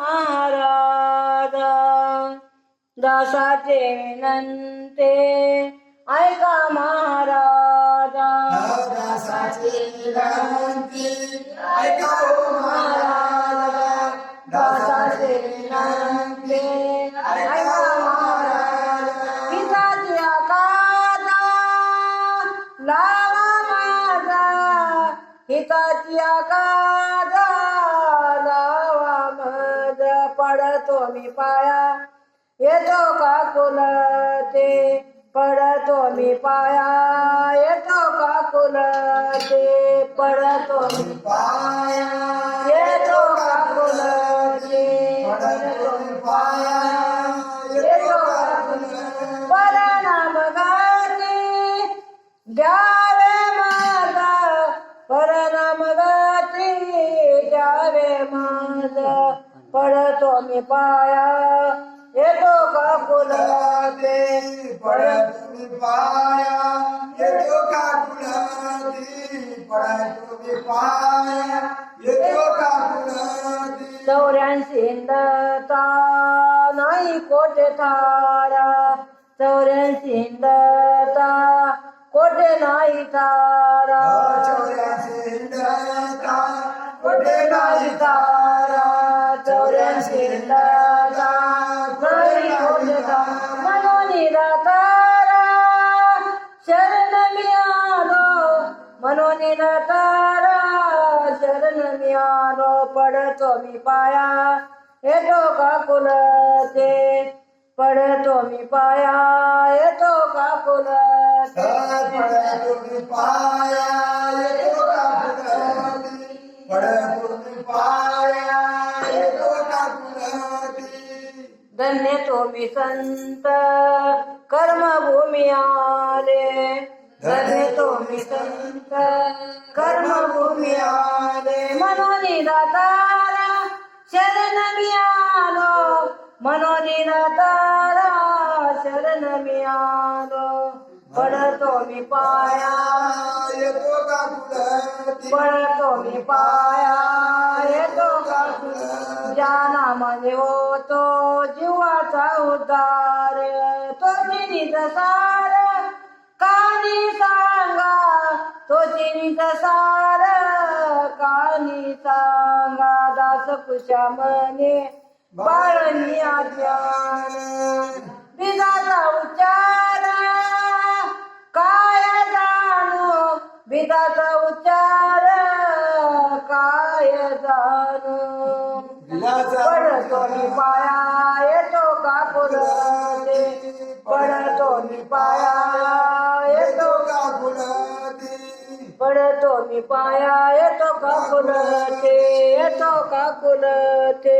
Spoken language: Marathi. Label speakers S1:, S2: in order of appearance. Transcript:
S1: महाराज दासाचे विनंते ऐका महाराज.
S2: दासाची विनंती ऐका महाराज. दासाची विनंती ऐका महाराज.
S1: पिताची आकादा लावा माझा. हिताची आकादा पडतो मी पाया. येतो का कुलते पडतो मी पाया. येतो का कुलते पडतो मी
S2: पाया.
S1: येतो का कुलते
S2: पडतो मी पाया.
S1: येतो का कुलते परनाम गाते. द्या मी पाया. येतो का फुलते
S2: पडत मी पाया. येतो का कुणाती पडत मी पाया. येतो का कुणाती
S1: चौऱ्याऐंशी हिंदता नाही कोठे थारा चौऱ्याऐंशी हिंदता कोठे नाही तारा.
S2: चौऱ्याऐंशी हिंदता कोठे नाही तारा.
S1: चौऱ्याऐंशी इंदता नाही शरण मी मनोनीला तारा शरण मी पडतो मी पाया येतो का कुलते पडतो मी पाया येतो का कुलते
S2: पडतो मी पाया येतो का कुलते पडतो मी पाया
S1: धन्य तुम्ही संत. कर्मभूमी आले. धन्य तुम्ही संत. कर्मभूमी आले. मनोनी दातारा शरण मी आलो. मनोनी दातारा शरण मी आलो पडतो मी पाया पडतो मी पाया ज्या मध्ये होतो जीवाचा उद्धार. तो चिनीचा सार. कानी सांगा तो चिनीचा सार. कानी सांगा दास कुशा मने बाळनी आज्ञान बिगाचा उच्चार. काय जाणू बिगाचा उच्चार. पडतो मी पाया येतो का पुरते पडतो मी पाया येतो
S2: का कुणाती
S1: पडतो मी पाया येतो का कुलते येतो का कुलते